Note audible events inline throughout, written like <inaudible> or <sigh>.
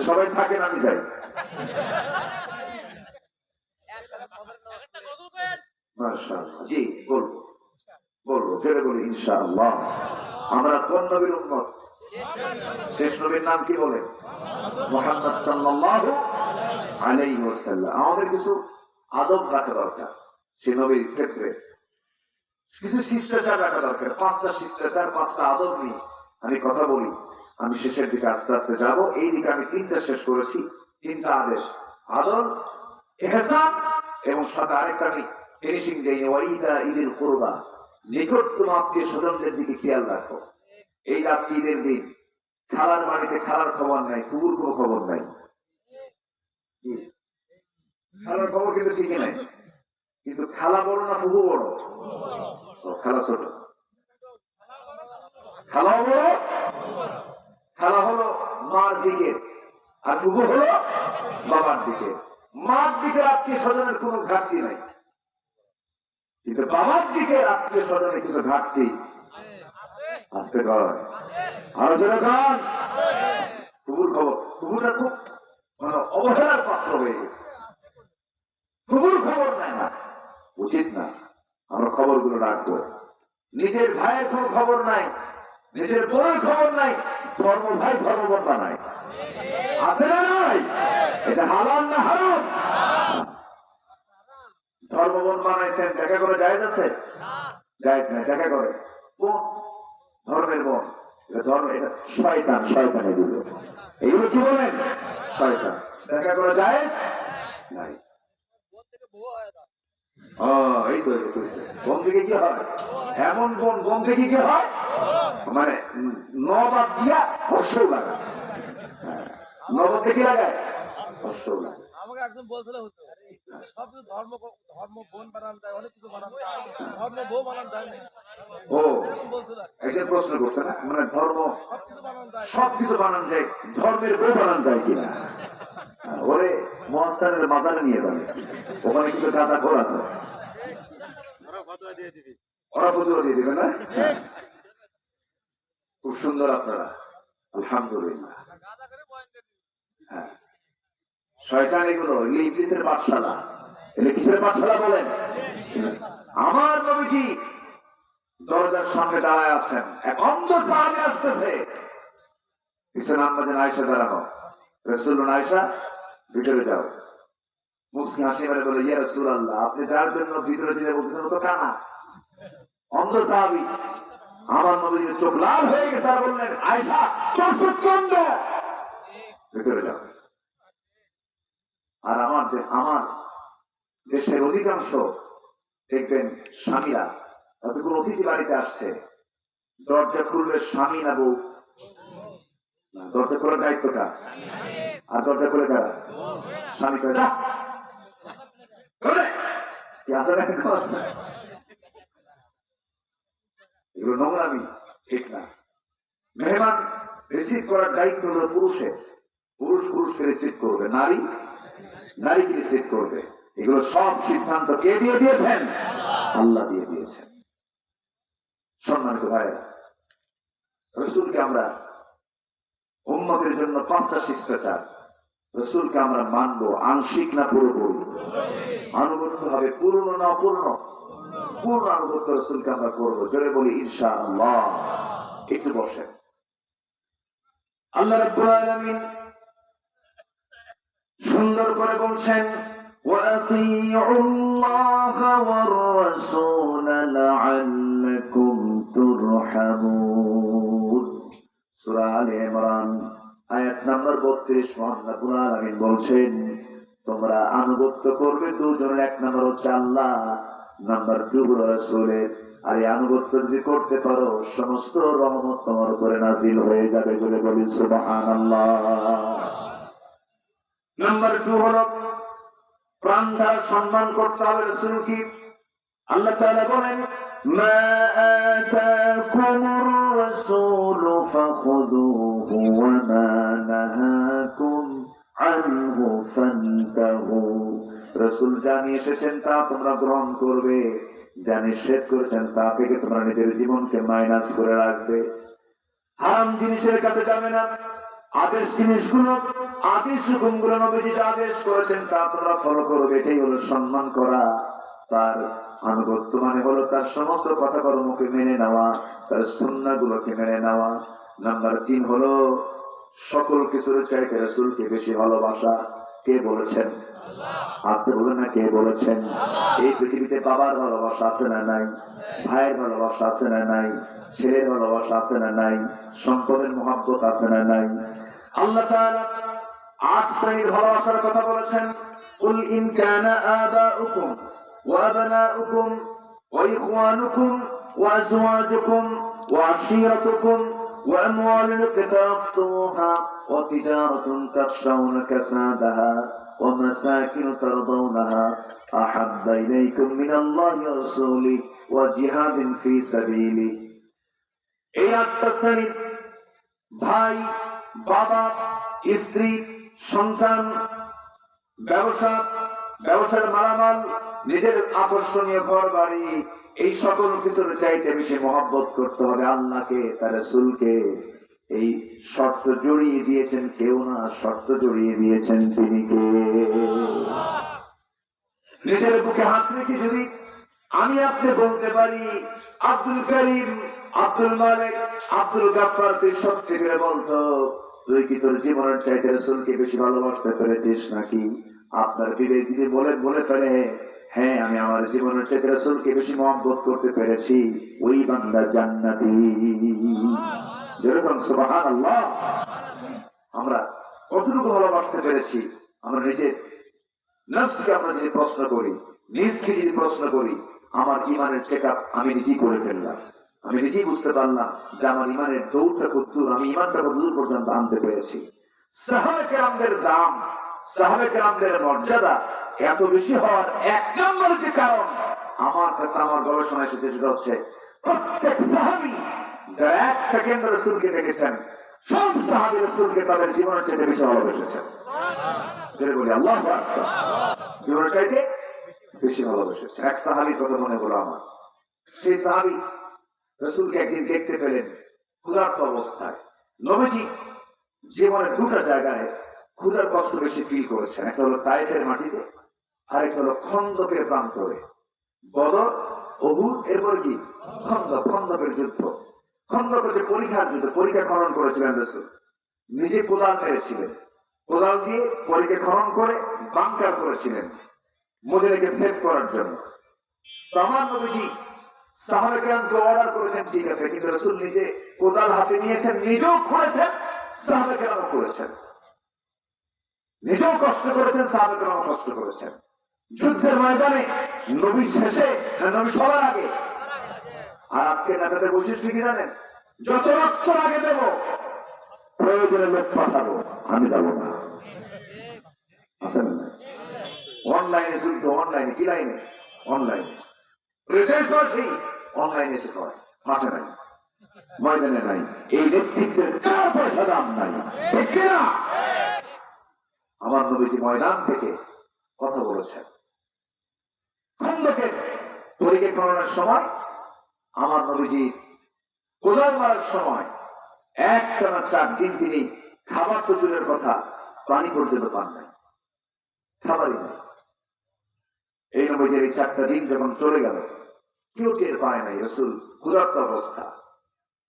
সবাই আমি মাশাআল্লাহ। জি, বলব। বলব ফেরে বলি আমরা কোন নবীর শেষ নবীর নাম কি মোহাম্মদ আমাদের কিছু আদব রাখা দরকার, সে নবীর ক্ষেত্রে। কিছু শিষ্টাচার রাখা দরকার, পাঁচটা শিষ্টাচার, পাঁচটা আদব নিয়ে আমি কথা বলি। আমি শেষের দিকে আস্তে আস্তে যাব। এই দিকে আমি তিনটা শেষ করেছি তিনটা আদেশ। এহসান এবং সাথে আরেকটা আমি ফিনিশিং যাই ওয়াইদা কোরবা। নিকটতম আত্মীয় স্বজনদের দিকে খেয়াল রাখো। এই আজকে ঈদের দিন। খবর নাই কোনো খবর নাই? খালার খবর কিন্তু ঠিকই নাই। কিন্তু খালা বড় না ফুবু বড়? খালা ছোট। খালা বড়? খালা হলো মার দিকে। আর ফুবু হলো বাবার দিকে। মার দিকে আত্মীয় স্বজনের কোনো ঘাটতি নাই। কিন্তু বাবার দিকে আত্মীয় স্বজনের কিছু ঘাটতি আসতে কর আলোচনা কর ফুবুর খবর। ফুবুটা খুব মানে অবহেলার পাত্র হয়ে গেছে। ফুবুর খবর নেয় না। উচিত না। আমরা খবরগুলো রাখব। নিজের ভাইয়ের কোনো খবর নাই। নিজের বোনের খবর নাই। ধর্ম ভাই নাই। আছে না নাই? এটা হালাল না হারাম? ধর্ম বোন বানাইছেন দেখা করে জায়েজ দেখা করে। ধর্মের বোন ধর্ম, এটা শয়তান শয়তান। দেখা করে জায়েজ? নাই। এই তো। বোন থেকে কি হয়? এমন বোন বোন থেকে কি হয়? মানে নবাদ দিয়া হর্ষও লাগায়। হ্যাঁ। নবাদ থেকে আমাকে একজন বলছিল সব কিছু ধর্ম ধর্ম বোন বানান যায় অনেক কিছু বানান যায় ধর্ম বউ বানান যায় না। ও এরকম প্রশ্ন করছে না? মানে ধর্ম সব কিছু সবকিছু বানান যায় ধর্মের বউ বানান যায় কিনা? ওরে মহাস্থানের বাজারে নিয়ে যাবে। ওখানে কিছু কাঁচা ঘর আছে। ওরা ফতুয়া দিয়ে দিবে না? খুব সুন্দর আপনারা। আলহামদুলিল্লাহ। হ্যাঁ। শয়তান এগুলো এগুলো পাঠশালা। এগুলো কিসের পাঠশালা বলেন? আমার নবীজি দরজার সামনে দাঁড়ায় আছেন। এক অন্ধ আসতেছে। আয়সা দাঁড়ানো। আয়সা ভিতরে যাও। হাসি বলে রসুল আল্লাহ আপনি যার জন্য ভিতরে যেতে বলতেছেন তো কানা? অন্ধ সাহাবি, আমার নবীর চোখ লাল হয়ে গেছে বললেন আয়সা তোর সত্যন্দ ভিতরে যাও। আর আমার দেশের অধিকাংশ দেখবেন স্বামীরা হয়তো অতিথি বাড়িতে আসছে। দরজা খুলবে স্বামী না বউ? দরজা খোলার দায়িত্বটা। আর দরজা খুলে কারা? স্বামী "যা, খুলে।" কি আছে না এরকম আছে না? এগুলো নোংরামি ঠিক না। মেহমান রিসিভ করার পুরুষের। পুরুষ পুরুষকে রিসিভ করবে। নারী নারীকে রিসিভ করবে। এগুলো সব সিদ্ধান্ত কে দিয়ে দিয়েছেন? আল্লাহ দিয়ে দিয়েছেন। সম্মানিত ভাইরা রসুলকে আমরা উম্মতের জন্য পাঁচটা শিষ্টাচার। রসুলকে আমরা মানবো, আংশিক না পুরোপুরি? আনুগত্য হবে পূর্ণ না অপূর্ণ? পূর্ণ আনুগত্য রসুলকে আমরা করব। জোরে বলি ঈর্ষা আল্লাহ একটু বসেন। আল্লাহ রাব্বুল আলামিন সুন্দর করে বলছেন বলছেন, তোমরা আনুগত্য করবে দুজন এক নম্বর হচ্ছে আল্লাহ, নাম্বার টু হলো আর এই আনুগত্য যদি করতে পারো, সমস্ত রহমত তোমার উপরে নাজিল হয়ে যাবে বলে বলি সুবাহ আল্লাহ নাম্বার টু হলো, প্রাণ দ্বারা সম্মান করতে হবে রসুল কি? আল্লাহ তাআলা বলেন রাসূল ফাখুযুহু ওয়া মা নাহাকুম আনহু ফান্তাহু। রাসূল এসেছেন, তা তোমরা গ্রহণ করবে। যা নিষেধ করেছেন, তা থেকে তোমরা নিজের জীবনকে মাইনাস করে রাখবে। হারাম জিনিসের কাছে যাবে না। আদেশ তিনি জিনিসগুলো আদেশ হুকুমগুলো নবীজি যা আদেশ করেছেন তা তোমরা ফলো করবে এটাই হলো সম্মান করা। তার আনুগত্য মানে হলো তার সমস্ত কথা কর্মকে মেনে নেওয়া তার সুন্না গুলোকে মেনে নেওয়া। নাম্বার তিন হলো সকল কিছুর চাইতে রসুলকে বেশি ভালোবাসা। কে বলেছেন? আসতে বলেন না কে বলেছেন? এই পৃথিবীতে বাবার ভালোবাসা আছে না নাই? ভাইয়ের ভালোবাসা আছে না নাই? ছেলের ভালোবাসা আছে না নাই? সম্পদের মহাব্বত আছে না নাই? আল্লাহ তাআলা আট শ্রেণীর ভালোবাসার কথা বলেছেন قل إن كان آباؤكم وأبناؤكم وإخوانكم وأزواجكم وعشيرتكم وأموال اقترفتموها وتجارة تخشون كسادها ومساكن ترضونها أحب إليكم من الله ورسوله وجهاد في سبيله এই আটটা শ্রেণী ভাই বাবা, স্ত্রী, সন্তান, ব্যবসা, ব্যবসার মালামাল, নিজের আকর্ষণীয় ঘর বাড়ি এই সকল কিছুর চাইতে বেশি মহব্বত করতে হবে আল্লাহকে, তার রসুলকে। এই শর্ত জড়িয়ে দিয়েছেন কেউ না, শর্ত জড়িয়ে দিয়েছেন তিনি কে? নিজের বুকে হাত রেখে যদি আমি আপনি বলতে পারি, আব্দুল করিম আব্দুল মালিক, আব্দুল গাফার তুই সত্যি করে বলতো, তুই কি তোর জীবনের চাইতে রসুলকে বেশি ভালোবাসতে পেরেছিস নাকি? আপনার বিবেক যদি বলে বলে ফেলে হ্যাঁ আমি আমার জীবনের চাইতে রসুলকে বেশি মহব্বত করতে পেরেছি, ওই বান্দা জান্নাতি। যেরকম সুবাহান আল্লাহ আমরা কতটুকু ভালোবাসতে পেরেছি? আমরা নিজের নফসকে আমরা যদি প্রশ্ন করি, নিজকে যদি প্রশ্ন করি, আমার ইমানের চেক আমি নিজেই করে ফেললাম। আমি নিজেই বুঝতে পারলাম যে আমার ইমানের দৌড়টা কদ্দূর আমি ইমানটা কদ্দূর পর্যন্ত আনতে পেরেছি। সাহাবে কেরামদের দাম সাহাবে কেরামদের মর্যাদা এত বেশি হওয়ার এক নম্বর যে কারণ? আমার কাছে আমার গবেষণায় সেটা সেটা হচ্ছে প্রত্যেক সাহাবি যারা এক সেকেন্ড রসুলকে দেখেছেন সব সাহাবি রসুলকে তাদের জীবনের চেয়ে বেশি ভালোবেসেছেন। বলি আল্লাহ জীবনের চাইতে বেশি ভালোবেসেছে এক সাহাবি কথা মনে হলো আমার। সেই সাহাবি রসুলকে একদিন দেখতে পেলেন ক্ষুধার্ত অবস্থায়। নবীজি জীবনে দুটো জায়গায় ক্ষুধার কষ্ট বেশি ফিল করেছেন। একটা হলো তাইফের মাটিতে আর একটা হলো খন্দকের প্রান্তরে। বদর অহুদ এরপর কি? খন্দক, খন্দকের যুদ্ধ। খন্দকের যে পরীক্ষার যুদ্ধ পরীক্ষা খনন করেছিলেন রসুল। নিজে কোদাল মেরেছিলেন কোদাল দিয়ে পরীক্ষা খনন করে বাংকার করেছিলেন। মদিনাকে সেভ করার জন্য। তো আমার নবীজি অর্ডার করেছেন ঠিক আছে কিন্তু রসুল নিজে কোদাল হাতে নিয়েছেন নিজেও খুঁড়েছেন করেছেন নিজেও কষ্ট করেছেন কষ্ট করেছেন। যুদ্ধের ময়দানে নবী শেষে নবী সবার আগে। আর আজকে নেতাদের বৈশিষ্ট্য কি জানেন? যত রক্ত আগে দেব প্রয়োজনে লোক পাঠাবো আমি যাব না। আছেন না? অনলাইনে যুদ্ধ অনলাইনে কি লাইনে? অনলাইনে অনলাইনে করে মাঠে নাই। ময়দানে নাই। এই চার পয়সা দাম নাই? আমার নবীজি ময়দান থেকে কথা বলেছেন। খন্দকে পরীক্ষা করানোর সময়? আমার নবীজি কোদাল মারার সময় এক টানা চার দিন তিনি খাবার তো দূরের কথা, পানি পর্যন্ত পান নাই। খাবারই নাই। এই নবীজির এই চারটা দিন যখন চলে গেল, কেউ টের পায় নাই রসুল ক্ষুধার্ত অবস্থা।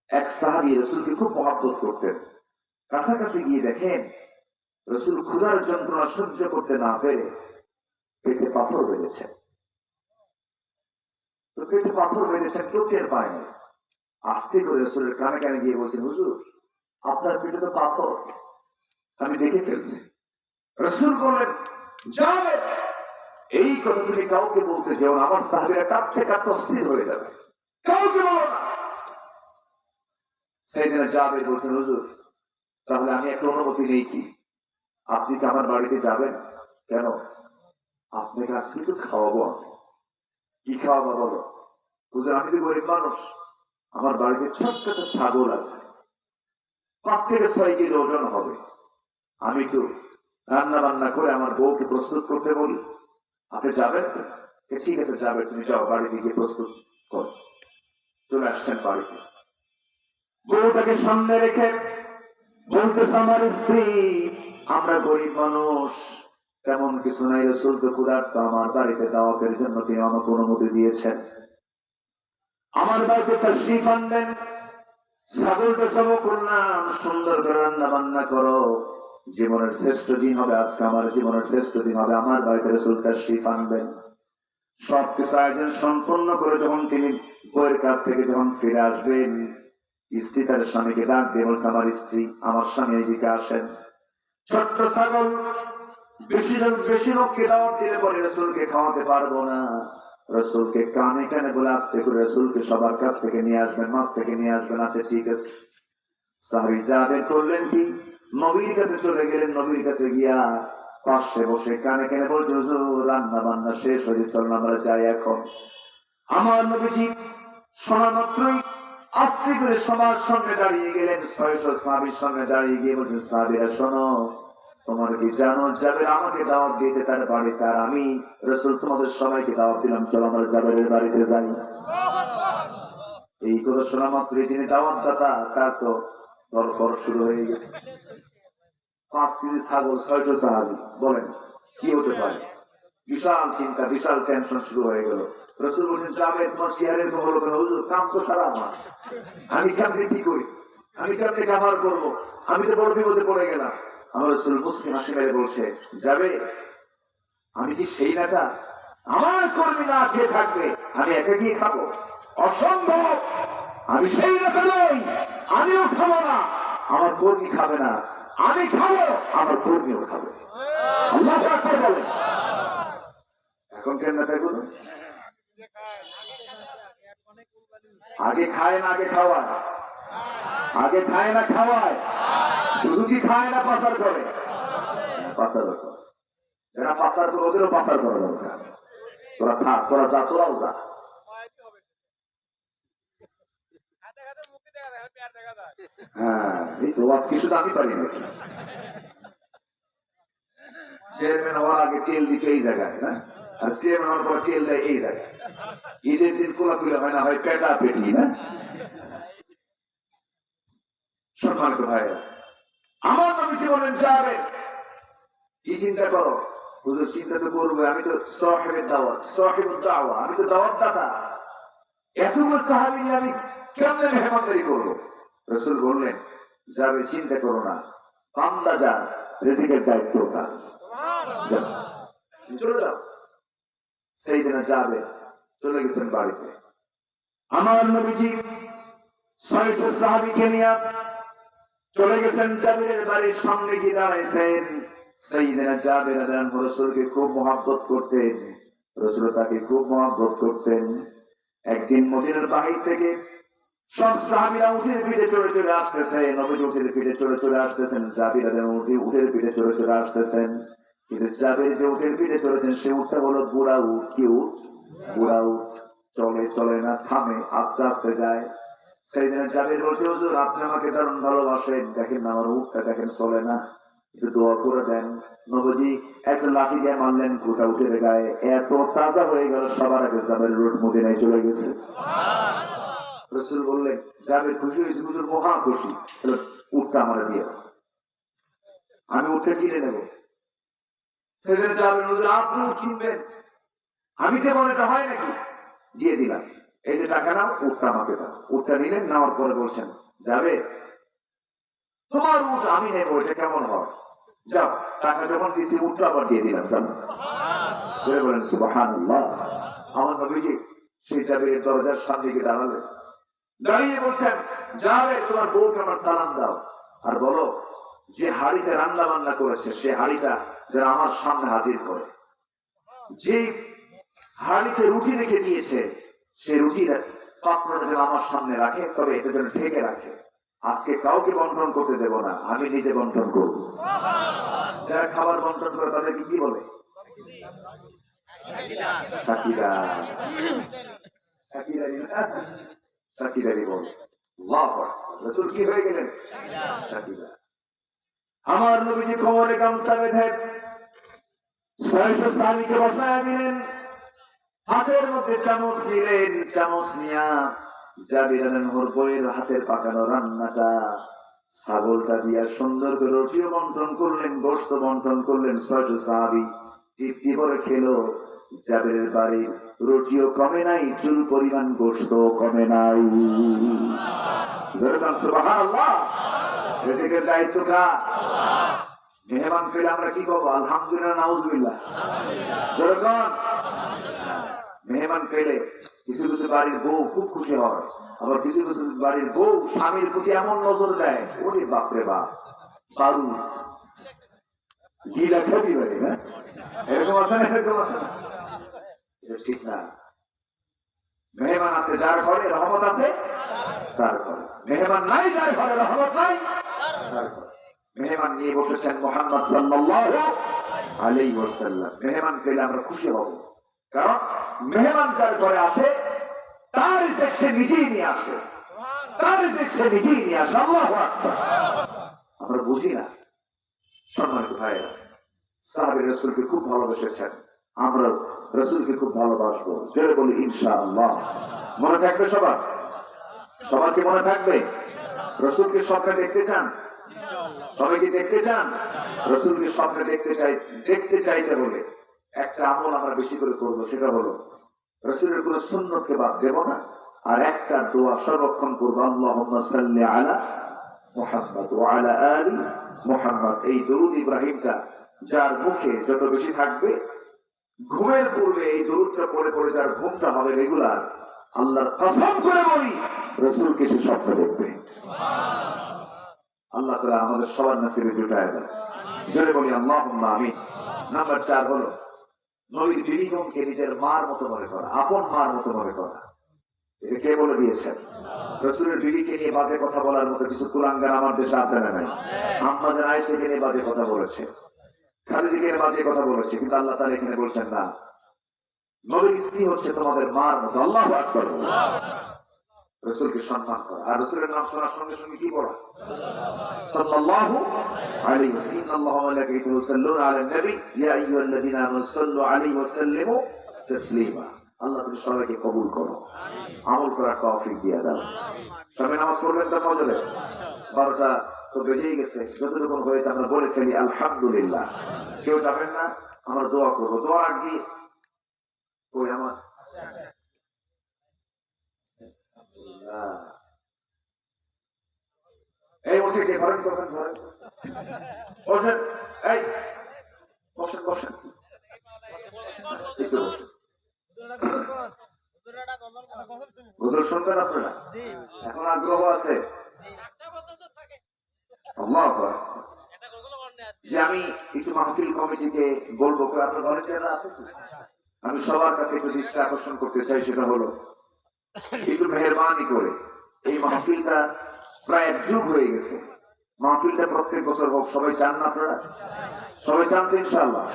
এক সাহাবি রসুলকে খুব মহাব্বত করতেন। কাছাকাছি গিয়ে দেখেন, রসুল ক্ষুধার যন্ত্রণা সহ্য করতে না পেরে পেটে পাথর বেঁধেছেন। তো পেটে পাথর বেঁধেছেন, কেউ টের পায় না আস্তে করে রসুলের কানে কানে গিয়ে বলছেন, হুজুর, আপনার পেটে তো পাথর। আমি দেখে ফেলছি। রসুল বললেন যাবে এই কথা তুমি কাউকে বলতে যেও আমার সাহাবিরা কাঁপতে কাঁপতে অস্থির হয়ে যাবে। কাউকে বলো না! সেদিনে যাবে বলছেন, হুজুর, তাহলে আমি একটা অনুমতি নেই কি? আপনি কি আমার বাড়িতে যাবেন? কেন? আপনাকে আজকে তো খাওয়াবো আমি। কি খাওয়াবো বলো? হুজুর, আমি তো গরিব মানুষ। আমার বাড়িতে ছোট্ট একটা ছাগল আছে। পাঁচ থেকে ছয় কেজি ওজন হবে। আমি তো রান্না বান্না করে আমার বউকে প্রস্তুত করতে বলি। আপনি যাবেন ঠিক আছে যাবে তুমি যাও বাড়িতে গিয়ে প্রস্তুত কর চলে আসছেন বাড়িতে বউটাকে সামনে রেখে বলতেছে আমার স্ত্রী আমরা গরিব মানুষ তেমন কিছু নাই রসুল তো ক্ষুধার্ত আমার বাড়িতে দাওয়াতের জন্য তিনি আমাকে অনুমতি দিয়েছেন আমার বাড়িতে তার শিফ আনবেন ছাগলটা সব করলাম সুন্দর করে রান্না বান্না করো জীবনের শ্রেষ্ঠ দিন হবে, আজকে আমার জীবনের শ্রেষ্ঠ দিন হবে, আমার বাড়িতে রসুল তার শিফ আনবেন। সবকিছু আয়োজন সম্পন্ন করে যখন তিনি বইয়ের কাছ থেকে যখন ফিরে আসবেন, স্ত্রী তার স্বামীকে ডাক দিয়ে বলছে, আমার স্ত্রী, আমার স্বামী এদিকে আসেন। ছোট্ট ছাগল বেশি বেশি লোককে দাওয়াত দিলে পরে রসুলকে খাওয়াতে পারব না। রসুলকে কানে কানে বলে আসতে করে রসুলকে সবার কাছ থেকে নিয়ে আসবেন, মাছ থেকে নিয়ে আসবেন আচ্ছা ঠিক আছে। সাহাবি যাবে করলেন কি? নবীর কাছে চলে গেলেন নবীর কাছে গিয়া পাশে বসে কানে কানে বলছে রান্না বান্না শেষ হয়ে চল আমরা যাই এখন। আমার নবীজি শোনা মাত্রই আস্তে করে সবার সঙ্গে দাঁড়িয়ে গেলেন ছয়শো সাহাবির সঙ্গে দাঁড়িয়ে গিয়ে বলছেন সাহাবিরা শোনো তোমার কি জানো যাবে আমাকে দাওয়াত দিয়েছে তার বাড়িতে আর আমি রসুল তোমাদের সবাইকে দাওয়াত দিলাম চলো আমরা জাবেরের বাড়িতে যাই। এই কথা শোনা মাত্রই তিনি দাওয়াত দাতা তার তো দরফর শুরু হয়ে গেছে। পাঁচ কেজি ছাগল ছয়শো সাহাবি বলেন, কি হতে পারে? বিশাল চিন্তা বিশাল টেনশন শুরু হয়ে গেল। রসুল বলছেন তোমার কেন হুজুর, কাম তো সারা আমার। আমি কি করি? আমি কামার করব? আমি তো বড় বিপদে পড়ে গেলাম। আমার রসুল মুসলিম হাসি বলছে যাবে আমি কি সেই নেতা? আমার কর্মী না খেয়ে থাকবে? আমি একা গিয়ে খাব? অসম্ভব! আমি সেই নেতা নই, আমিও খাব না। আমার কর্মী খাবে না। আমি খাব, আমার কর্মীও খাবে। এখন কেনগুলো আগে খায় না, আগে খাওয়ায়। আগে খায় না, খাওয়ায়। শুধু কি খায় না, পাচার করে? পাচার করে। যারা পাচার করে, ওদেরও পাচার করা দরকার। তোরা থাক, তোরা যা, তোরাও যা। <laughs> হ্যাঁ এই চিন্তা করো? হুজুর, চিন্তা তো করবে। আমি তো সাহেবের দাওয়াত সাহেবের দাওয়া। আমি তো দাওয়াত দাতা এতগুলো সাহাবি আমি কেমন মেহমানদারি করব? রসুল বললেন, যাবে, চিন্তা করো না। যান দায়িত্ব চলে যাও। সেই দিনে যাবে, চলে গেছেন বাড়িতে। আমার নবীজি ছয়শো সাহাবিকে নিয়ে চলে গেছেন জাবিরের বাড়ির গিয়ে দাঁড়াইছেন। সেই দিনে জাবির রসুলকে খুব মহাব্বত করতেন। রসুল তাকে খুব মহাব্বত করতেন। একদিন মদিনার বাহির থেকে সব সাহাবিরা উঠের পিঠে চড়ে চলে আসতেছে নবীজ উঠের পিঠে চড়ে চলে আসতেছেন জাবির উঠের পিঠে চড়ে চলে আসতেছেন। কিন্তু জাবির যে উঠের পিঠে চড়েছেন, সে উঠটা হলো বুড়া উঠ, কি উঠ? বুড়া উঠ, চলে চলে না, থামে, আস্তে আস্তে যায়। সেই দিনে জাবির বলছে, হুজুর, আপনি আমাকে দারুণ ভালোবাসেন। দেখেন না আমার উঠটা, দেখেন চলে না। একটু দোয়া করে দেন। নবজি একটা লাঠি দিয়ে মারলেন গোটা উঠে গায়ে এত তাজা হয়ে গেল, সবার আগে জাবের রোড মদিনায় চলে গেছে। রসুল বললেন জাবের খুশি হয়েছে, হুজুর, মহা খুশি। উঠটা আমার দিয়ে আমি উঠে কিনে নেব। হুজুর আপনি কিনবেন। আমি হয় নাকি? দিয়ে দিলাম। এই যে টাকা নাও উঠটা আমাকে দাও। উঠটা নিলেন, নেওয়ার পরে বলছেন, যাবে। তোমার উঠ আমি নেব, এটা কেমন হয়? যাও, টাকা যখন দিছি উঠটা আবার দিয়ে দিলাম জানো বলে বলেন, সুবহানাল্লাহ। আমার নবীজি, সেই জাবিরের দরজার সামনে গিয়ে দাঁড়ালেন। দাঁড়িয়ে বলছেন, যাবে, তোমার বউকে আমার সালাম দাও। আর বলো, যে হাড়িতে রান্না বান্না করেছে, সে হাড়িটা যেন আমার সামনে হাজির করে। যে হাড়িতে রুটি রেখে দিয়েছে, সে রুটির পাত্রটা যেন আমার সামনে রাখে, তবে এটা যেন ঢেকে রাখে। আজকে কাউকে বন্টন করতে দেব না, আমি নিজে বন্টন করব। যারা খাবার বন্টন করে, তাদেরকে কি বলে? সাকিরা সাকিরারি না? সাকিরারি বলে হাতের বইয়ের হাতের পাকানো রান্নাটা, ছাগলটা দিয়া সুন্দর করে রুটিও বন্টন করলেন গোস্ত বন্টন করলেন, ছয়শো সাহাবি তৃপ্তি করে খেলো। যাদের বাড়ির রুটিও কমে নাই, চুল পরিমাণ গোস্ত কমে নাই। দায়িত্ব মেহমান পেলে আমরা কি আলহামদুলিল্লাহ মেহমান পেলে কিছু কিছু বাড়ির বউ খুব খুশি হয়, আবার কিছু কিছু বাড়ির বউ স্বামীর প্রতি এমন নজর দেয়, ওরে বাপরে বাপ, বারুদ। গিলা খাবি বাড়ি না এরকম আছে না এরকম আছে না? এটা ঠিক না। মেহমান আছে যার ঘরে রহমত আছে, তার ঘরে। মেহমান নাই যার ঘরে রহমত নাই মেহমান নিয়ে বসেছেন মোহাম্মদ মেহমান পেলে আমরা খুশি হব। কারণ মেহমান যার ঘরে আসে তার সে নিজেই নিয়ে আসে। তার সে নিজেই নিয়ে আসে। আল্লাহু আমরা বুঝি না। সম্মানিত ভাইরা সাহাবী রাসূলকে খুব ভালোবেসেছেন। আমরা রাসূলকে খুব ভালোবাসবো। জোরে বলি, ইনশাআল্লাহ। মনে থাকবে সবার? সবার কি মনে থাকবে? রসুলকে স্বপ্নে দেখতে চান? সবাই কি দেখতে চান? রসুলকে স্বপ্নে দেখতে চাই, দেখতে চাইতে হলে একটা আমল আমরা বেশি করে করব, সেটা হলো, রসুলের কোন সুন্নতকে বাদ দেব না, আর একটা দোয়া সংরক্ষণ করব আল্লাহ আলা মোহাম্মদ ও আলা আলী মোহাম্মদ। এই দরুদ ইব্রাহিমটা যার মুখে যত বেশি থাকবে ঘুমের পূর্বে এই দরুদটা পড়ে পড়ে যার ঘুমটা হবে রেগুলার আল্লাহর কসম করে বলি, রসুলকে সে স্বপ্ন দেখবে। আল্লাহ তালা আমাদের সবার নাসিবে জুটায় দেয় জোরে বলি আল্লাহ আমি নাম্বার চার হলো, নবীর বিবিগমকে নিজের মার মতো মনে করা, আপন মার মতো মনে করা। এটা কে বলে দিয়েছেন? রসুলের বিবিকে নিয়ে বাজে কথা বলার মতো কিছু কুলাঙ্গার আমার দেশে আছে না নাই? আমাদের আয়সাকে নিয়ে বাজে কথা বলেছে। খালিদিকে নিয়ে বাজে কথা বলেছে কিন্তু আল্লাহ তালা এখানে বলছেন না। নবীর স্ত্রী হচ্ছে তোমাদের মার মতো, আল্লাহ আকবর। রসুলকে সম্মান করা। আর রসুলের নাম শোনার সঙ্গে সঙ্গে কি বলা সাল্লাল্লাহু আলাইহি মালাইকাতাহু ইউসাল্লুনা আলান নবী। ইয়া আমানু সাল্লু আলাইহি তাসলিমা। আল্লাহ তুমি সবাইকে কবুল করো। আমল করার তৌফিক দিয়ে দাও। সবাই নামাজ পড়বেন তো ফজরে? বারোটা তো বেজেই গেছে যতটুকু হয়েছে আমরা বলে ফেলি আলহামদুলিল্লাহ। কেউ যাবেন না আমরা দোয়া করব। দোয়া আগে ওই আমার? আল্লাহ। এই বসে কে ধরেন ধরেন ধরেন বসেন এই বসেন বসেন। শুনবেন আপনারা? এখন আগ্রহ আছে। যে আমি একটু মাহফিল কমিটিকে বলব আমি সবার কাছে একটু দৃষ্টি আকর্ষণ করতে চাই, সেটা হলো, একটু মেহরবানি করে। এই মাহফিলটা প্রায় যুগ হয়ে গেছে। মাহফিলটা প্রত্যেক বছর হোক, সবাই চান না আপনারা? সবাই চান তো ইনশাল্লাহ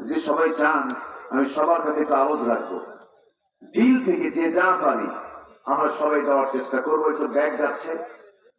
যদি সবাই চান, আমি সবার কাছে একটু আওয়াজ রাখব। দিল থেকে যে যা পারি, আমরা সবাই দেওয়ার চেষ্টা করব, একটু ব্যাগ যাচ্ছে।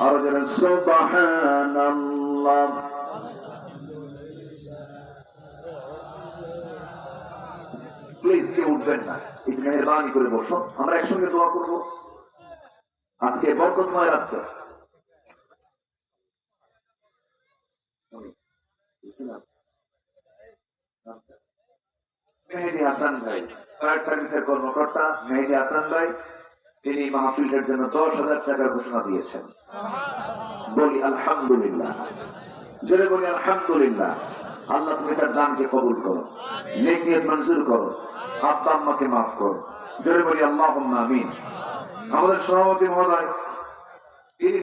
আর প্লিজ উঠবেন না। করে বসো। আমরা একসঙ্গে দোয়া আজকে হাসান কর্মকর্তা মেহেদি হাসান ভাই, তিনি মাহফিলের জন্য দশ হাজার টাকা ঘোষণা দিয়েছেন। বলি আলহামদুলিল্লাহ। জোরে বলি আলহামদুলিল্লাহ। আল্লাহ তুমি তার দানকে কবুল করো, নেকিয়ত মঞ্জুর করো, আব্বা আম্মাকে মাফ করো। জোরে বলি আল্লাহ আমিন। আমাদের সভাপতি মহোদয়